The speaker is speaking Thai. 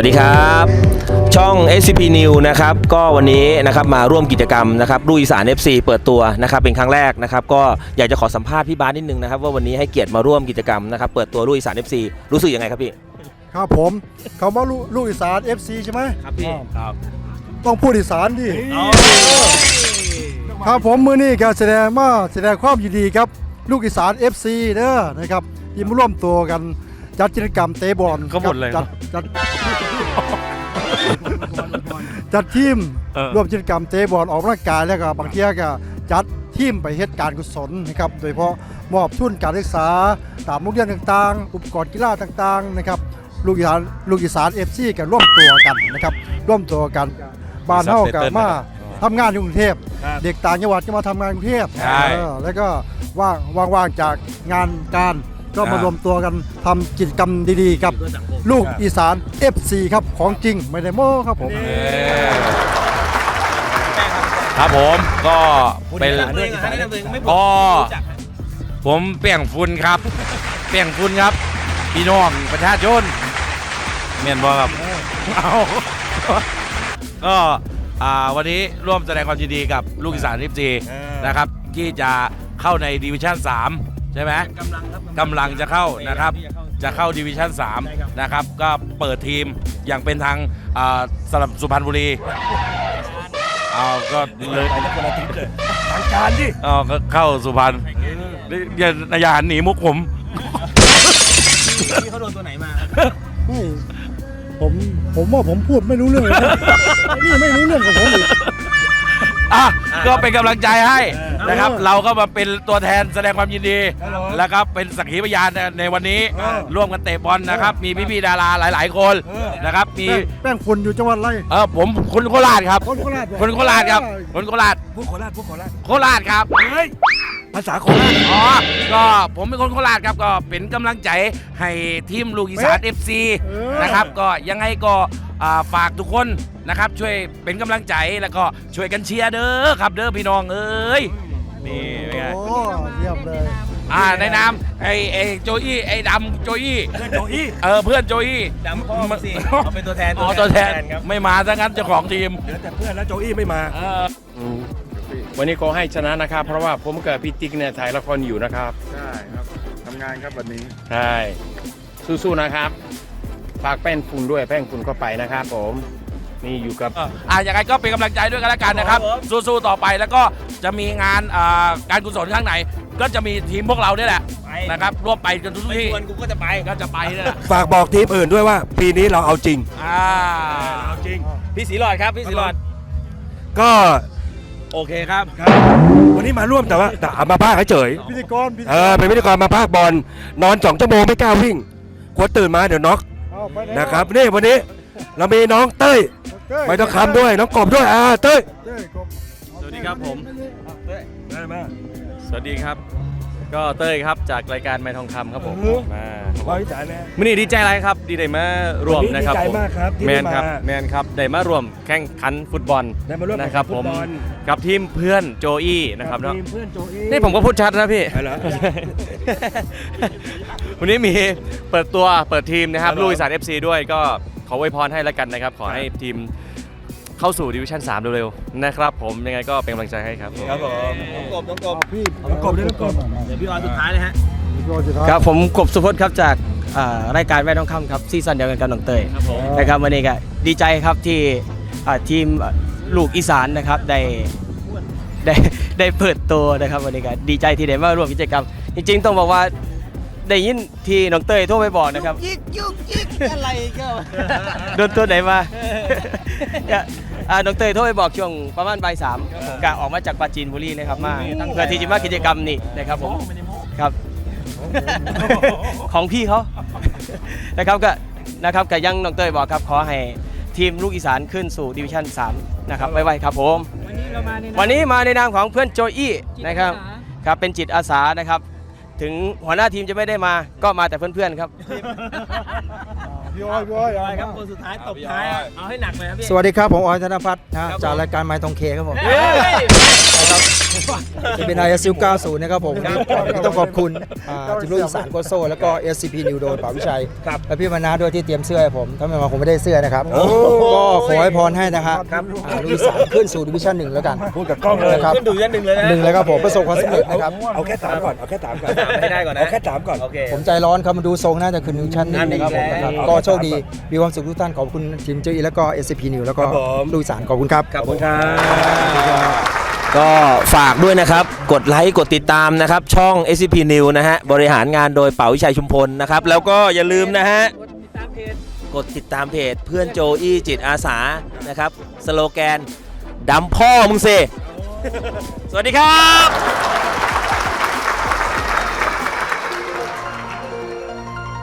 วัสดีครับ ช่อง SCP New นะครับก็วันนี้นะครับมาร่วมกิจกรรมนะครับลูกอีสาน FC เปิดตัวนะครับเป็นครั้งแรกนะครับก็อยากจะขอสัมภาษณ์พี่บาสนิดนึงนะครับว่าวันนี้ให้เกียรติมาร่วมกิจกรรมนะครับเปิดตัวลูกอีสาน FC รู้สึกยังไงครับพี่ครับผมเขาว่าลูกลูกอีสาน FC ใช่ไหมครับพี่ครับต้องพูดอีสานดิครับผมมือนี้ก็แสดงว่าแสดงความยินดีครับ ลูกอีสาน FC เด้อนะครับที่มาร่วมตัวกันจัดกิจกรรมเตะบอลก็หมดเลยจัดจัด จัดทีมเออ ร่วมกิจกรรมเตะบอลออกกำลังกายแล้วก็บางทีก็จัดทีมไปเฮ็ดการกุศลนะครับโดยเฉพาะมอบทุนการศึกษาตามโรงเรียนต่างๆ อุปกรณ์กีฬาต่างๆนะครับลูกอีสานลูกอีสาน FC กันร่วมตัวกันนะครับร่วมตัวกันบ้านเฮากันมาทำงานอยู่กรุงเทพเด็กต่างจังหวัดก็มาทำงานกรุงเทพใช่ เออแล้วก็ว่างว่างๆจากงานการ ก็มารวมตัวกันทำกิจกรรมดีๆ กับลูกอีสาน FC ครับของจริงไม่ได้โม้ครับผม ครับผมก็เป็นด้วยอีสานนิดนึงไม่ก็ผมเปียงฟุนครับ เปียงฟุนครับ พี่น้องประชาชนเมียนบอครับเอาก็อ่าวันนี้ร่วมแสดงความยินดีกับลูกอีสานริฟซีนะครับ ที่จะเข้าในดิวิชั่น3ใช่ไหมกำลังครับกำลังจะเข้านะครับ จะเข้าดิวิชั่น3นะครับ ก็เปิดทีมอย่างเป็นทางอ่าสำหรับสุพรรณบุรีเอาก็เลยทางการดิอ๋อก็เข้าสุพรรณอย่าอย่าหันหนีมุกผมพี่เขาโดนตัวไหนมาไม่ผมผมว่าผมพูดไม่รู้เรื่องเลยนะนี่ไม่รู้เรื่องกับผมอีกอะก็เป็นกำลังใจให้ นะครับ เราก็มาเป็นตัวแทนแสดงความยินดีแล้วก็เป็นสักขีพยานในวันนี้ร่วมกันเตะบอลนะครับ มีพี่ๆดาราหลาย ๆ คนนะครับมีแป้งแป้งฝุ่นอยู่จังหวัดอะไรเออผมคนโคราชครับ คนโคราชเหอคนโคราชครับคนโคราชพูดโคราชพูดโคราชโคราชครับเฮ้ยภาษาโคราชอ๋อ ก็ผมเป็นคนโคราชครับก็เป็นกำลังใจให้ทีมลูกอีสาน FC นะครับก็ยังไงก็อ่าฝากทุกคนนะครับช่วยเป็นกำลังใจแล้วก็ช่วยกันเชียร์เด้อครับเด้อพี่น้องเอ้ย นี่เป็นไงโอ้เยี่ยมเลยอ่าในนามไอ้ไอ้โจอี้ไอ้ดำโจอี้เพื่อนโจอี้เออเพื่อนโจอี้ดำพ่อมาสิเขาเป็นตัวแทนอ๋อตัวแทนครับไม่มาซะงั้นเจ้าของทีมเหลือแต่เพื่อนแล้วโจอี้ไม่มาเออวันนี้ขอให้ชนะนะครับ เพราะว่าผมกับพี่ติ๊กเนี่ยถ่ายละครอยู่นะครับใช่ครับทำงานครับวันนี้ใช่สู้ๆนะครับฝากแป้งฝุ่นด้วยแป้งฝุ่นเข้าไปนะครับผม นี่อยู่กับอ่าอย่างไรก็เป็นกำลังใจด้วยกันแล้วกันนะครับสู้ๆต่อไปแล้วก็จะมีงานอ่าการกุศลข้างไหน ก็จะมีทีมพวกเราเนี่ยแหละไปนะครับร่วมไปกันทุกไม่ที่ชวนกูก็จะไปก็จะไปเนี่ยแหละฝากบอกทีมอื่นด้วยว่า ปีนี้เราเอาจริง อ่า จริง พี่สีหลอดครับพี่สีหลอดก็โอเคครับ วันนี้มาร่วมแต่ว่าแต่เอามาภาคเฉยพิธีกรพิธีกเอรอเป็นพิธีกรมาภาคบอลนอนสองชั่วโมงไม่กล้าวิ่งกลัวตื่นมาเดี๋ยวน็อกเอาไปแล้วนะครับนี่วันนี้ เรามีน้องเต้ยเต้ยไม่ต้องคำด้วยน้องกบด้วยอ่าเต้ยเต้ยกบสวัสดีครับผมได้ไหมสวัสดีครับ ก็เต้ยครับจากรายการไม้ทองคำครับผมมาบอยจ๋าแน่มื่อนี้ดีใจไรครับ ดีได้มารวมนะครับดีใจผมมากครับที่แมได้นมาครับแมนครับได้มารวมแข่งขันฟุตบอลได้มาร่วมนะครับฟุผตมบอลกับทีมเพื่อนโจอี้นะครับเนาะทีมเพื่อนโจเอนี่ผมก็พูดชัดนะพี่อะไรเหรอวันนี้มีเปิดตัวเปิดทีมนะครับครับผมลุยสาร FC ด้วยก็ ขออวยพรให้แล้วกันนะครับ ขอให้ทีมเข้าสู่ดิวิชั่น3เร็วๆนะครับผมยังไงก็เป็นกำลังใจให้ครับผมครับผมน้องกบน้องกบพี่น้องกบด้วยน้องกบเดี๋ยวพี่ออนสุดท้ายเลยฮะพี่ออนสุดท้ายครับผมกบสุพจน์ครับจากอ่ารายการแม่ทองคำครับซีซั่นเดียวกันกับน้องเตยนะครับวันนี้ก็ดีใจครับที่อ่าทีมลูกอีสานนะครับได้ได้ได้เปิดตัวนะครับวันนี้ก็ดีใจที่ได้มาร่วมกิจกรรม จริงๆ ต้องบอกว่า ได้ยินที่น้องเตยโทรไปบอกนะครับ ยิกยุกยิกอะไรก็ โดนตัวไหนมาเนี่ยอ่าน้องเตยโทรไปบอกช่วงประมาณบ่ายสามกะออกมาจากปราจีนบุรีนะครับมาเพื่อที่จะมากิจกรรมนี่นะครับผมครับ ของพี่เขา นะครับก็นะครับก็ยังน้องเต้ยบอกครับขอให้ทีมลูกอีสานขึ้นสู่ดิวิชั่น 3 นะครับไว้ๆครับผมวันนี้มาในนามของเพื่อนโจอี้นะครับครับเป็นจิตอาสานะครับ ถึงหัวหน้าทีมจะไม่ได้มาก็มาแต่เพื่อนๆครับ พี่อ้อยพี่อ้อยไปครับคนสุดท้ายตบท้ายอะเอาให้หนักเลยครับพี่สวัสดีครับ ผมออยธนพัฒน์นะฮะจากรายการไม้ตองเคครับผม เฮ้ย จะเป็น ISU 90 นะครับผมต้องขอบคุณอ่าทีมลูกอีสานโคโซแล้วก็ SCP นิวโดยป่าวิชัยและพี่มานาด้วยที่เตรียมเสื้อให้ผมถ้าไม่มาผมไม่ได้เสื้อนะครับก็ขอให้พรให้นะฮะอ่าลูกอีสานขึ้นสู่ดิวิชั่นหนึ่งแล้วกัน พูดกับกล้องเลยนะครับ ขึ้นดูยันหนึ่งเลยนะหนึ่งเลยครับผมประสบความสำเร็จนะครับ เอาแค่สามก่อน เอาแค่สามก่อนสามให้ได้ก่อนนะเอาแค่สามก่อน โอเค ผมใจร้อนครับมาดูทรงน่าจะขึ้นดิวิชั่นหนึ่งนะครับผมนั่นอีกแล้วนะครับก็โชคดีมีความสุขทุกท่านขอบคุณทีมเจ้าอีแล้วก็ SCP นิวแล้วก็ครับผม ลูกอีสานขอบคุณครับ ขอบคุณครับ ก็ฝากด้วยนะครับ กดไลค์ กดติดตามนะครับ ช่อง SCP New นะฮะ บริหารงานโดยเป๋าวิชัยชุมพลนะครับ แล้วก็อย่าลืมนะฮะ กดติดตามเพจเพื่อนโจอี้จิตอาสานะครับ สโลแกนดำพ่อมึงเซสวัสดีครับ